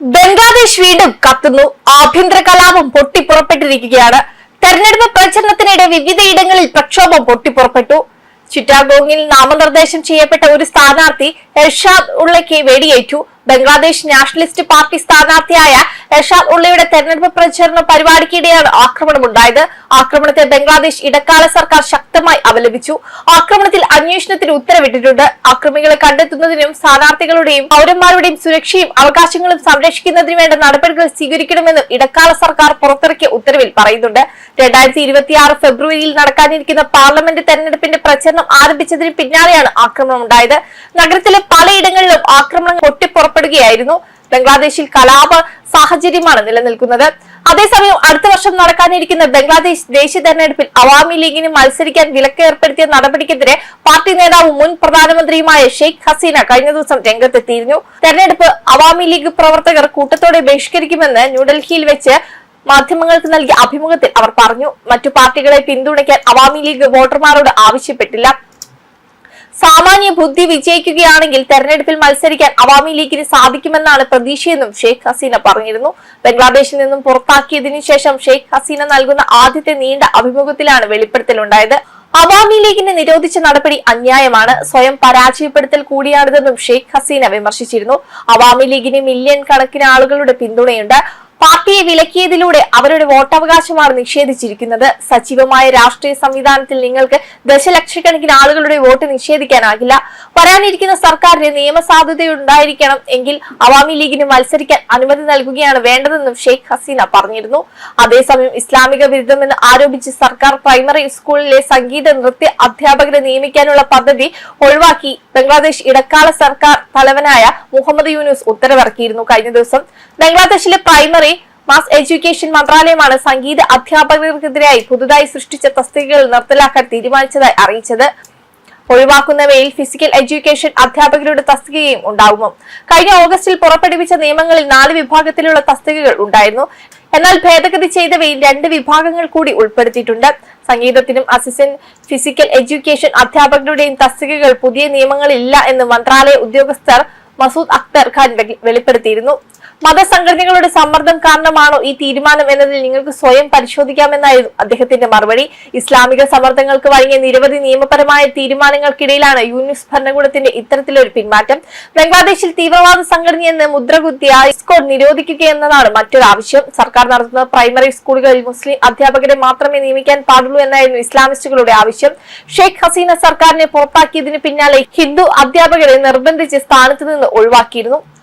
ബംഗ്ലാദേശ് വീണ്ടും കത്തുന്നു. ആഭ്യന്തര കലാപം പൊട്ടിപ്പുറപ്പെട്ടിരിക്കുകയാണ്. തെരഞ്ഞെടുപ്പ് പ്രചരണത്തിനിടെ വിവിധയിടങ്ങളിൽ പ്രക്ഷോഭം പൊട്ടിപ്പുറപ്പെട്ടു. ചിറ്റാഗോങ്ങിൽ നാമനിർദ്ദേശം ചെയ്യപ്പെട്ട ഒരു സ്ഥാനാർത്ഥി എർഷാദ് ഉള്ളയ്ക്ക് വെടിയേറ്റു. ബംഗ്ലാദേശ് നാഷണലിസ്റ്റ് പാർട്ടി സ്ഥാനാർത്ഥിയായ എഷാദ് ഉള്ളയുടെ തെരഞ്ഞെടുപ്പ് പ്രചരണ പരിപാടിക്കിടെയാണ് ആക്രമണമുണ്ടായത്. ആക്രമണത്തെ ബംഗ്ലാദേശ് ഇടക്കാല സർക്കാർ ശക്തമായി അപലപിച്ചു. ആക്രമണത്തിൽ അന്വേഷണത്തിന് ഉത്തരവിട്ടിട്ടുണ്ട്. ആക്രമികളെ കണ്ടെത്തുന്നതിനും സ്ഥാനാർത്ഥികളുടെയും പൗരന്മാരുടെയും സുരക്ഷയും അവകാശങ്ങളും സംരക്ഷിക്കുന്നതിന് വേണ്ട നടപടികൾ സ്വീകരിക്കണമെന്നും ഇടക്കാല സർക്കാർ പുറത്തിറക്കിയ ഉത്തരവിൽ പറയുന്നുണ്ട്. രണ്ടായിരത്തി ഇരുപത്തിയാറ് ഫെബ്രുവരിയിൽ നടക്കാനിരിക്കുന്ന പാർലമെന്റ് തെരഞ്ഞെടുപ്പിന്റെ പ്രചരണം ആരംഭിച്ചതിന് പിന്നാലെയാണ് ആക്രമണം ഉണ്ടായത് നഗരത്തിലെ പലയിടങ്ങളിലും ആക്രമണം പൊട്ടിപ്പുറപ്പെടുകയായിരുന്നു ബംഗ്ലാദേശിൽ കലാപ സാഹചര്യമാണ് നിലനിൽക്കുന്നത്. അതേസമയം അടുത്ത വർഷം നടക്കാനിരിക്കുന്ന ബംഗ്ലാദേശ് ദേശീയ തെരഞ്ഞെടുപ്പിൽ അവാമി ലീഗിന് മത്സരിക്കാൻ വിലക്ക് ഏർപ്പെടുത്തിയ നടപടിക്കെതിരെ പാർട്ടി നേതാവും മുൻ പ്രധാനമന്ത്രിയുമായ ഷെയ്ഖ് ഹസീന കഴിഞ്ഞ ദിവസം രംഗത്തെത്തിയിരുന്നു. തെരഞ്ഞെടുപ്പ് അവാമി ലീഗ് പ്രവർത്തകർ കൂട്ടത്തോടെ ബഹിഷ്കരിക്കുമെന്ന് ന്യൂഡൽഹിയിൽ വെച്ച് മാധ്യമങ്ങൾക്ക് നൽകിയ അഭിമുഖത്തിൽ അവർ പറഞ്ഞു. മറ്റു പാർട്ടികളെ പിന്തുണയ്ക്കാൻ അവാമി ലീഗ് വോട്ടർമാരോട് ആവശ്യപ്പെട്ടില്ല. സാമാന്യ ബുദ്ധി വിജയിക്കുകയാണെങ്കിൽ തെരഞ്ഞെടുപ്പിൽ മത്സരിക്കാൻ അവാമി ലീഗിന് സാധിക്കുമെന്നാണ് പ്രതീക്ഷയെന്നും ഷെയ്ഖ് ഹസീന പറഞ്ഞിരുന്നു. ബംഗ്ലാദേശിൽ നിന്നും പുറത്താക്കിയതിനു ശേഷം ഷെയ്ഖ് ഹസീന നൽകുന്ന ആദ്യത്തെ നീണ്ട അഭിമുഖത്തിലാണ് വെളിപ്പെടുത്തലുണ്ടായത്. അവാമി ലീഗിനെ നിരോധിച്ച നടപടി അന്യായമാണ്. സ്വയം പരാജയപ്പെടുത്തൽ കൂടിയാണിതെന്നും ഷെയ്ഖ് ഹസീന വിമർശിച്ചിരുന്നു. അവാമി ലീഗിന് മില്യൺ കണക്കിന് ആളുകളുടെ പിന്തുണയുണ്ട്. പാർട്ടിയെ വിലക്കിയതിലൂടെ അവരുടെ വോട്ടവകാശമാണ് നിഷേധിച്ചിരിക്കുന്നത്. സജീവമായ രാഷ്ട്രീയ സംവിധാനത്തിൽ നിങ്ങൾക്ക് ദശലക്ഷക്കണക്കിന് ആളുകളുടെ വോട്ട് നിഷേധിക്കാനാകില്ല. വരാനിരിക്കുന്ന സർക്കാരിന് നിയമസാധുതയുണ്ടായിരിക്കണം എങ്കിൽ അവാമി ലീഗിന് മത്സരിക്കാൻ അനുമതി നൽകുകയാണ് വേണ്ടതെന്നും ഷെയ്ഖ് ഹസീന പറഞ്ഞിരുന്നു. അതേസമയം ഇസ്ലാമിക വിരുദ്ധമെന്ന് ആരോപിച്ച് സർക്കാർ പ്രൈമറി സ്കൂളിലെ സംഗീത നൃത്യ അധ്യാപകരെ നിയമിക്കാനുള്ള പദ്ധതി ഒഴിവാക്കി. ബംഗ്ലാദേശ് ഇടക്കാല സർക്കാർ തലവനായ മുഹമ്മദ് യൂനുസ് ഉത്തരവിറക്കിയിരുന്നു കഴിഞ്ഞ ദിവസം. ബംഗ്ലാദേശിലെ പ്രൈമറി മാസ് എഡ്യൂക്കേഷൻ മന്ത്രാലയമാണ് സംഗീത അധ്യാപകർക്കെതിരായി പുതുതായി സൃഷ്ടിച്ച തസ്തികകൾ നിർത്തലാക്കാൻ തീരുമാനിച്ചതായി അറിയിച്ചത്. ഒഴിവാക്കുന്നവയിൽ ഫിസിക്കൽ എഡ്യൂക്കേഷൻ അധ്യാപകരുടെ തസ്തികയും ഉണ്ടാകുമോ കഴിഞ്ഞ ഓഗസ്റ്റിൽ പുറപ്പെടുവിച്ച നിയമങ്ങളിൽ നാല് വിഭാഗത്തിലുള്ള തസ്തികകൾ ഉണ്ടായിരുന്നു. എന്നാൽ ഭേദഗതി ചെയ്തവയിൽ രണ്ട് വിഭാഗങ്ങൾ കൂടി ഉൾപ്പെടുത്തിയിട്ടുണ്ട്. സംഗീതത്തിനും അസിസ്റ്റന്റ് ഫിസിക്കൽ എഡ്യൂക്കേഷൻ അധ്യാപകരുടെയും തസ്തികകൾ പുതിയ നിയമങ്ങളില്ല എന്ന് മന്ത്രാലയ ഉദ്യോഗസ്ഥർ മസൂദ് അക്തർ ഖാൻ വെളി- വെളിപ്പെടുത്തിയിരുന്നു. മതസംഘടനകളുടെ സമ്മർദ്ദം കാരണമാണോ ഈ തീരുമാനം എന്നതിൽ നിങ്ങൾക്ക് സ്വയം പരിശോധിക്കാമെന്നായിരുന്നു അദ്ദേഹത്തിന്റെ മറുപടി. ഇസ്ലാമിക സമ്മർദ്ദങ്ങൾക്ക് വഴങ്ങിയ നിരവധി നിയമപരമായ തീരുമാനങ്ങൾക്കിടയിലാണ് യൂനിസ് ഭരണകൂടത്തിന്റെ ഇത്തരത്തിലൊരു പിന്മാറ്റം ബംഗ്ലാദേശിൽ തീവ്രവാദ സംഘടനയെന്ന് മുദ്രകുത്തിയ ഇസ്കോഡ് നിരോധിക്കുക എന്നതാണ് മറ്റൊരു ആവശ്യം. സർക്കാർ നടത്തുന്ന പ്രൈമറി സ്കൂളുകളിൽ മുസ്ലിം അധ്യാപകരെ മാത്രമേ നിയമിക്കാൻ പാടുള്ളൂ എന്നായിരുന്നു ഇസ്ലാമിസ്റ്റുകളുടെ ആവശ്യം. ഷെയ്ഖ് ഹസീന സർക്കാരിനെ പുറത്താക്കിയതിന് പിന്നാലെ ഹിന്ദു അധ്യാപകരെ നിർബന്ധിച്ച് സ്ഥാനത്ത് നിന്ന് ഒഴിവാക്കിയിരുന്നു.